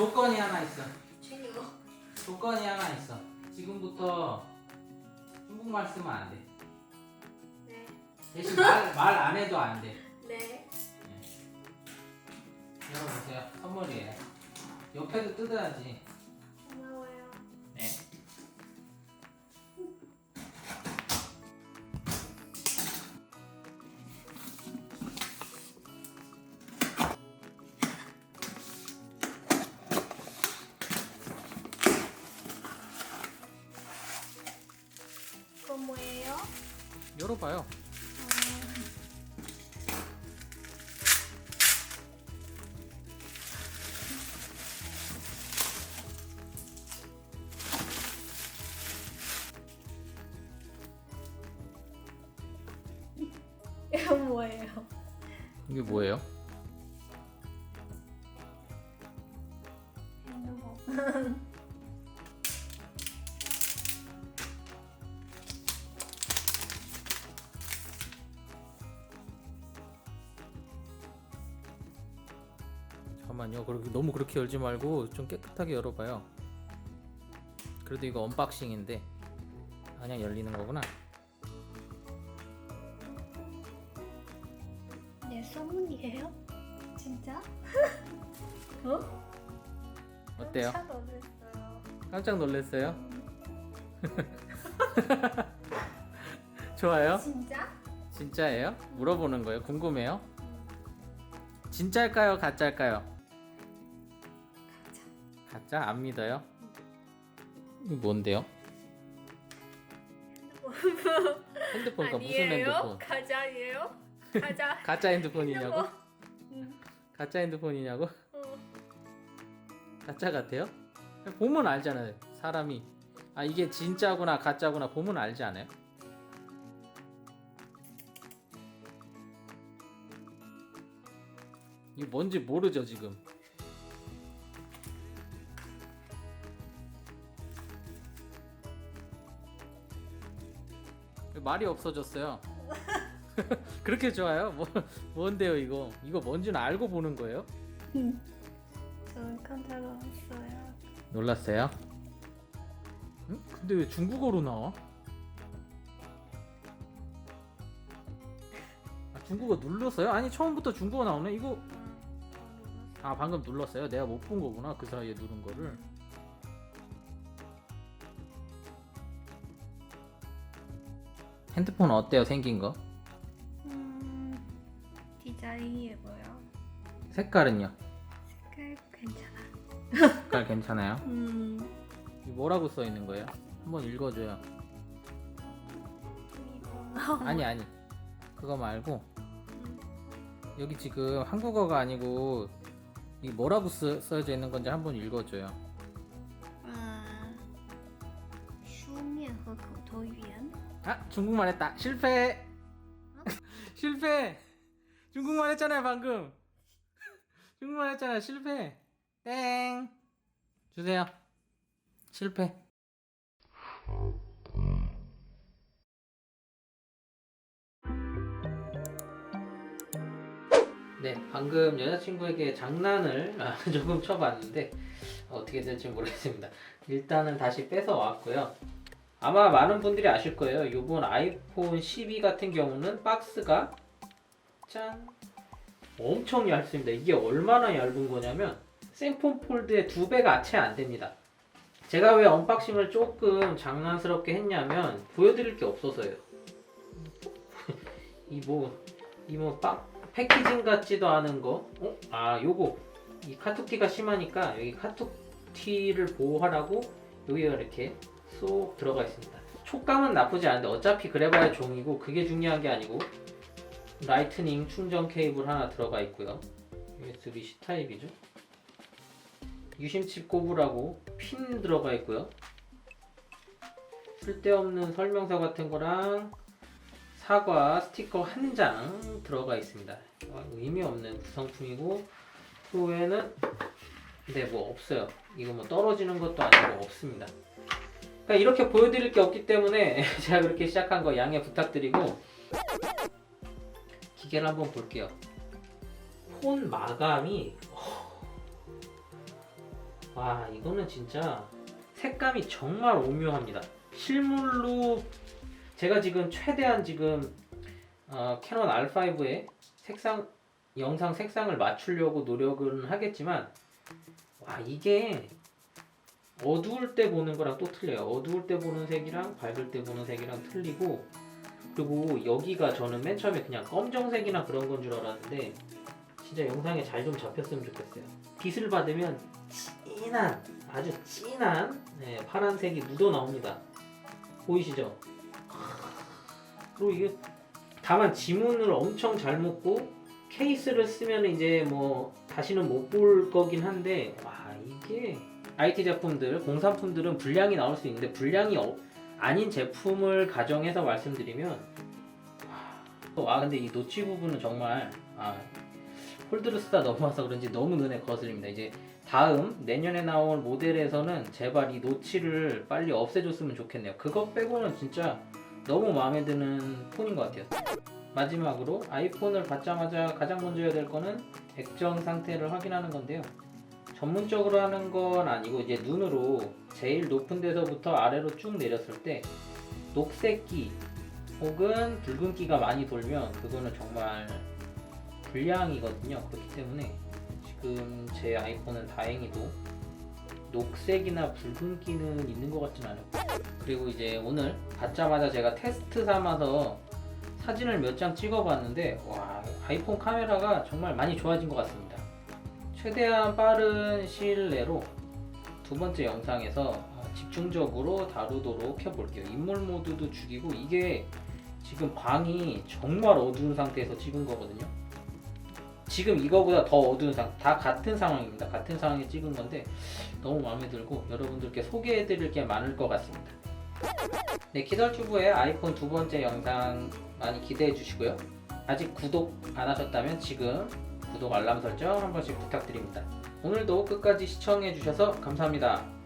조건이 하나 있어. 준이고. 조건이 하나 있어. 지금부터 중국말 쓰면 안 돼. 네. 대신 말 말 안 해도 안 돼. 네. 열어보세요. 선물이에요. 옆에도 뜯어야지. 이건 뭐예요? 이게 뭐예요? 핸드폰. 잠깐만요. 그렇게 너무 그렇게 열지 말고 좀 깨끗하게 열어봐요. 그래도 이거 언박싱인데 그냥 열리는 거구나. 내 선물이에요? 진짜? 어? 어때요? 깜짝 놀랐어요. 깜짝 놀랐어요? 좋아요? 진짜? 진짜예요? 물어보는 거예요? 궁금해요? 진짜일까요? 가짜일까요? 가짜? 안 믿어요? 이거 뭔데요? 핸드폰가 무슨 핸드폰? 가자예요? 가자. 가짜 핸드폰이냐고? 응. 가짜 핸드폰이냐고? 어. 가짜 같아요? 보면 알잖아요. 사람이 아 이게 진짜구나 가짜구나 보면 알지 않아요? 이게 뭔지 모르죠 지금. 말이 없어졌어요. 그렇게 좋아요? 뭐 뭔데요 이거? 이거 뭔지는 알고 보는 거예요? 저는 깜짝 놀랐어요. 놀랐어요? 응? 근데 왜 중국어로 나와? 아, 중국어 눌렀어요? 아니 처음부터 중국어 나오네. 이거 아 방금 눌렀어요? 내가 못 본 거구나 그 사이에 누른 거를. 핸드폰 어때요 생긴 거? 음, 디자인이 예뻐요. 색깔은요? 색깔 괜찮아. 색깔 괜찮아요? 음, 이 뭐라고 써 있는 거예요? 한번 읽어줘요. 이거. 아니 아니 그거 말고 여기 지금 한국어가 아니고 이 뭐라고 쓰, 써져 있는 건지 한번 읽어줘요. 嗯，书面和口头语言。 아 중국말 했다. 실패. 실패. 중국말 했잖아요 방금. 중국말 했잖아요. 실패. 땡. 주세요. 실패. 네 방금 여자친구에게 장난을 아, 조금 쳐봤는데 어떻게 될지 모르겠습니다. 일단은 다시 뺏어 왔고요 아마 많은 분들이 아실 거예요. 이번 아이폰 12 같은 경우는 박스가 짠 엄청 얇습니다. 이게 얼마나 얇은 거냐면 생폰 폴드의 두 배가 채 안 됩니다. 제가 왜 언박싱을 조금 장난스럽게 했냐면 보여드릴 게 없어서요. 이 뭐 이뭐 패키징 같지도 않은 거. 어? 아 요거 이 카툭티가 심하니까 여기 카툭티를 보호하라고 여기가 이렇게 쏙 들어가 있습니다. 촉감은 나쁘지 않은데 어차피 그래봐야 종이고 그게 중요한 게 아니고 라이트닝 충전 케이블 하나 들어가 있고요. USB C 타입이죠. 유심칩 꼽으라고 핀 들어가 있고요. 쓸데없는 설명서 같은 거랑 사과 스티커 한 장 들어가 있습니다. 어, 의미 없는 구성품이고 그 외에는 네뭐 없어요. 이거 뭐 떨어지는 것도 아니고 없습니다. 그러니까 이렇게 보여드릴 게 없기 때문에 제가 그렇게 시작한 거 양해 부탁드리고 기계를 한번 볼게요. 폰 마감이 어, 와 이거는 진짜 색감이 정말 오묘합니다. 실물로 제가 지금 최대한 지금 어, 캐논 R5의 색상 영상 색상을 맞추려고 노력은 하겠지만 와 이게 어두울 때 보는 거랑 또 틀려요. 어두울 때 보는 색이랑 밝을 때 보는 색이랑 틀리고 그리고 여기가 저는 맨 처음에 그냥 검정색이나 그런 건 줄 알았는데 진짜 영상에 잘 좀 잡혔으면 좋겠어요. 빛을 받으면 진한 아주 진한 네, 파란색이 묻어 나옵니다. 보이시죠? 그리고 이게 다만 지문을 엄청 잘 묶고 케이스를 쓰면 이제 뭐 다시는 못 볼 거긴 한데 와 이게 IT 제품들 공산품들은 불량이 나올 수 있는데 불량이 어- 아닌 제품을 가정해서 말씀드리면 와, 와 근데 이 노치 부분은 정말 아, 폴드를 쓰다 넘어와서 그런지 너무 눈에 거슬립니다. 이제 다음 내년에 나올 모델에서는 제발 이 노치를 빨리 없애줬으면 좋겠네요. 그것 빼고는 진짜 너무 마음에 드는 폰인 것 같아요. 마지막으로 아이폰을 받자마자 가장 먼저 해야 될 거는 액정 상태를 확인하는 건데요. 전문적으로 하는 건 아니고 이제 눈으로 제일 높은 데서부터 아래로 쭉 내렸을 때 녹색기 혹은 붉은기가 많이 돌면 그거는 정말 불량이거든요. 그렇기 때문에 지금 제 아이폰은 다행히도 녹색이나 붉은기는 있는 것 같진 않아요. 그리고 이제 오늘 받자마자 제가 테스트 삼아서 사진을 몇 장 찍어봤는데 와 아이폰 카메라가 정말 많이 좋아진 것 같습니다. 최대한 빠른 시일 내로 두 번째 영상에서 어, 집중적으로 다루도록 해볼게요. 인물 모드도 죽이고 이게 지금 방이 정말 어두운 상태에서 찍은 거거든요. 지금 이거보다 더 어두운 상, 다 같은 상황입니다. 같은 상황에 찍은 건데 너무 마음에 들고 여러분들께 소개해드릴 게 많을 것 같습니다. 네, 키덜튜브의 아이폰 두 번째 영상 많이 기대해 주시고요. 아직 구독 안 하셨다면 지금 구독 알람 설정 한 번씩 부탁드립니다. 오늘도 끝까지 시청해 주셔서 감사합니다.